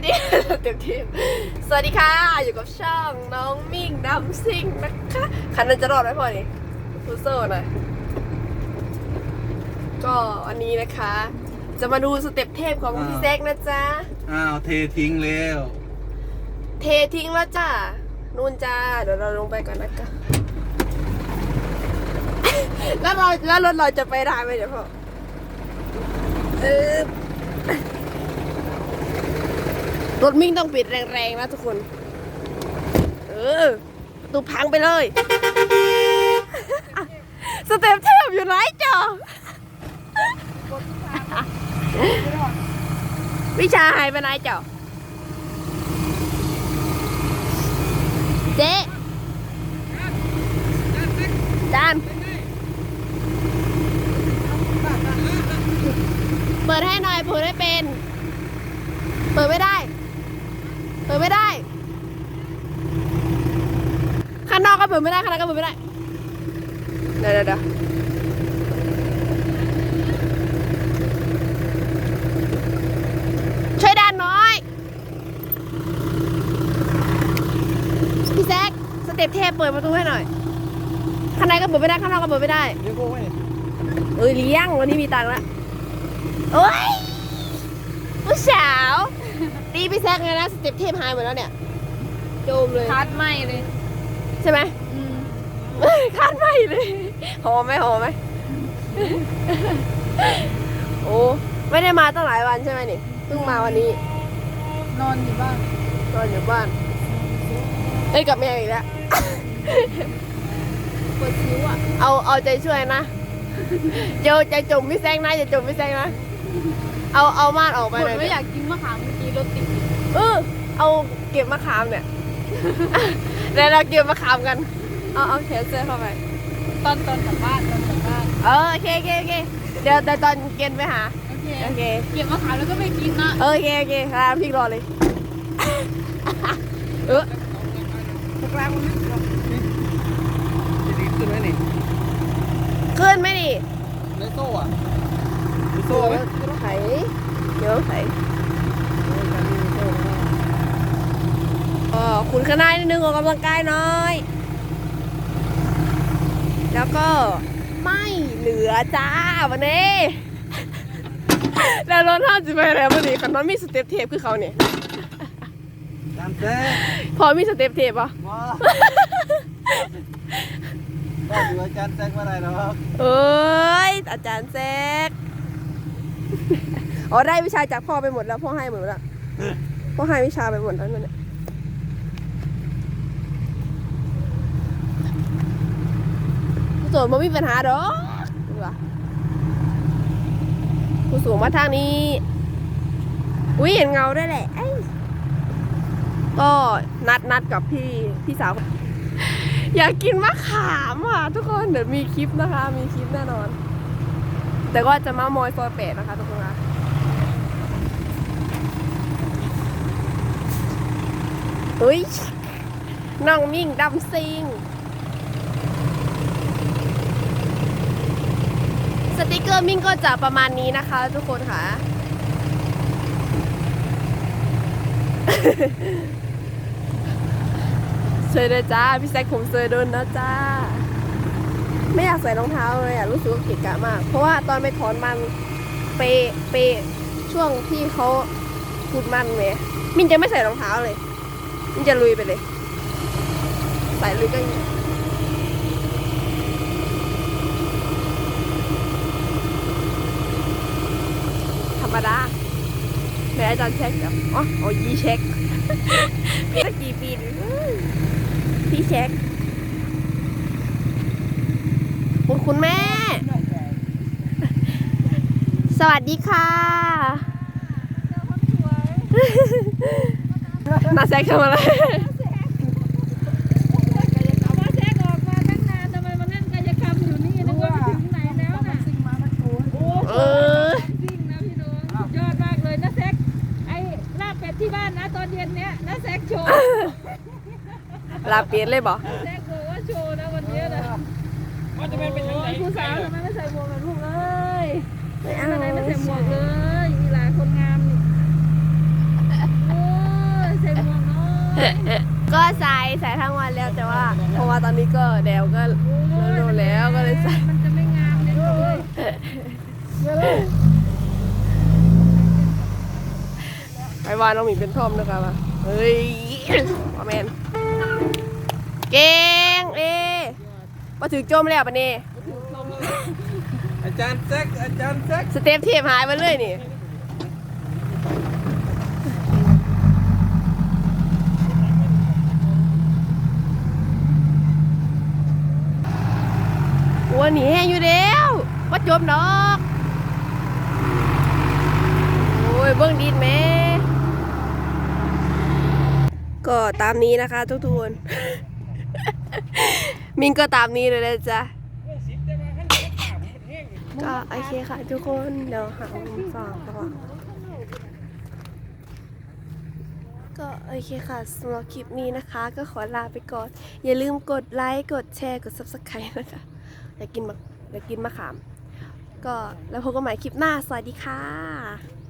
สดีเต็มทีมสวัสดีค่ะ อยู่กับช่องน้องมิ่งดำซิ่งนะคะคันนั้นจะรอดไหมพ่อนี่ฟูโซ่หน่อยก็วันนี้นะคะ จะมาดูสเต็ปเทพของพี่แซกนะจ๊ะ อ้าวเททิ้งแล้ว เททิ้งแล้วจ้านู่นจ้า เดี๋ยวเราลงไปก่อนนะคะแล้วเราแล้วรถเราจะไปได้ไหมเดี๋ยวพ่อเออ รถมิ่งต้องปิดแรงๆนะทุกคน เออประตูพังไปเลย สเต็ปเทพอยู่ไหนจ๊อวิชาหายไปไหนจ๊อเจ๊จานเปิดให้หน่อยเปิดไม่เป็น เปิดไม่ได้ เปิดไม่ได้ ข้าง นอกก็เปิดไม่ได้ข้างในก็เปิดไม่ได้ เดี๋ยวเดี๋ยวเดี๋ยวช่วยดันหน่อย พี่แซกสเต็ปเทพเปิดประตูให้หน่อย ข้างในก็เปิดไม่ได้ ข้างนอกก็เปิดไม่ได้เดี๋ยวโก้ไว้เนี่ยเอ้ยเลี้ยงวันนี้มีตังค์ละโอ้ยผู้สาวตีพี่แซกไงนะสเต็ปเทพหายหมดแล้วเนี่ยโจมเลย คัดไม่เลย ใช่ไหมอืมเอ้ยคาดไม่เลยหอมไหมหอมไหมโอ้ไม่ได้มาตั้งหลายวันใช่ไหมนี่เพิ่งมาวันนี้ นอนอยู่บ้านนอนอยู่บ้านเอ้ยกลับแม่อีกแล้วปวดคิ้วอะเอาเอาใจช่วยนะเดี๋ยวจะจมพี่แซงนะจะจมพี่แซงนะเอาเอาม่านออกไปปวหดน่อยไม่อยากกินมะขามเมื่อกี้รถติดเออเอาเก็บมะขามเนี่ย เดี๋ยวเราเก็บมะขามกัน เอาเอาแขนเสื้อเข้าไป ตอนตอนกลับบ้านตอนกลับบ้านเออโอเคโอเคโอเคเดี๋ยวเดี๋ยวตอนเกณฑ์ไปหา โอเคโอเค เก็บมะขามแล้วก็ไม่กินนะเออโอเคโอเคค่ะพี่รอเลย เออ พวกล่างมันไม่หรอกนี่จะดีขึ้นไหมนี่ ขึ้นไหมนี่ ในโซ่อะมีโซ่ไหม เดี๋ยวไถเดี๋ยวไถ เออคุณข้างหน้านิดนึงออกกำลังกายหน้อย แล้วก็ไม่เหลือจ้าวันนี้แล้วรถห้าจะไปแล้ววันนี้คันนั้นมีสเต็ปเทปคือเขาเนี่ยตามแท้พอมีสเต็ปเทปปะว้าได้อยู่อาจารย์แซกมาได้หรอกเอ้ยอาจารย์แซกอ๋อได้วิชาจากพ่อไปหมดแล้วพ่อให้หมดแล้วพ่อให้วิชาไปหมดแล้วนั่นแหละ ผู้สูงไม่มีปัญหาดอกดีกว่าผู้สูงมาทางนี้ อุ้ยเห็นเงาได้แหละเอ้ยก็นัดนัดกับพี่พี่สาว อยากกินมะขามอะทุกคนเดี๋ยวมีคลิปนะคะ มีคลิปแน่นอน แต่ก็จะมามอยซอยแปดนะคะทุกคนคะอุ้ยน้องมิ่งดำซิง สติกเกอร์มิ่งก็จะประมาณนี้นะคะ ทุกคนค่ะ เซยเลยจ้า พี่แซคผมเซยโดนนะจ้า ไม่อยากใส่รองเท้าเลยอะ รู้สึกว่าเกะกะมาก เพราะว่าตอนไปถอนมันเปเปช่วงที่เขาขุดมันเมมินจะไม่ใส่รองเท้าเลย มินจะลุยไปเลย ใส่ลุยก็อย่างนี้ธรรมดาแม่ อาจารย์เช็คเดี๋ยวอ๋ออ๋อยีเช็คพี่ตั้งกี่ปีนี่พี่เช็ค คุณคุณแม่ สวัสดีค่ะนาแซกทำอะไร เอามาแทรกออกมาตั้งนานทำไมมานั่งกายกรรมอยู่นี่นึกว่าไปถึงไหนแล้วน่ะโอ้ เออ ซิ่งนะพี่น้องสุดยอดมากเลยนะแซกไอ้ลาบเป็ดที่บ้านนะตอนเย็นเนี้ยนะแซกโชว์ ลาเปลี่ยนเลยบอกแซกบอกว่าโชว์นะวันเนี้ยนะว่าจะเป็นยังไงผู้สาวทำไมไม่ใส่หมวกกับลูกเลยไม่เอาทำไมไม่ใส่หมวกเลยมีหลายคนงามนี่โอ้ก็ใส่ใส่ทั้งวันแล้วแต่ว่าเพราะว่าตอนนี้ก็แดวก็โดนแล้วก็เลยใส่มันจะไม่งามเลยเลยไปว่าน้องหมีเป็นทอมนะคะว่าเฮ้ยพ่อแมน เก่งเอมาถึงโจมแล้วปะนี่อาจารย์แจ็คอาจารย์แจ็คสเต็ปเทียบหายไปเลยนี่วันนี้แห้งอยู่แล้วว่าจมดอก โอ้ยเบื้องดินแม่ ก็ตามนี้นะคะ ทุกทุกคน มินก็ตามนี้เลยนะจ๊ะ ก็โอเคค่ะ ทุกคนเดี๋ยวหามุมฟังก่อนก็โอเคค่ะสำหรับคลิปนี้นะคะ ก็ขอลาไปก่อน อย่าลืมกดไลค์กดแชร์กด subscribe นะคะอยากกินมะอยากกินมะขาม ก็แล้วพบกันใหม่คลิปหน้า สวัสดีค่ะ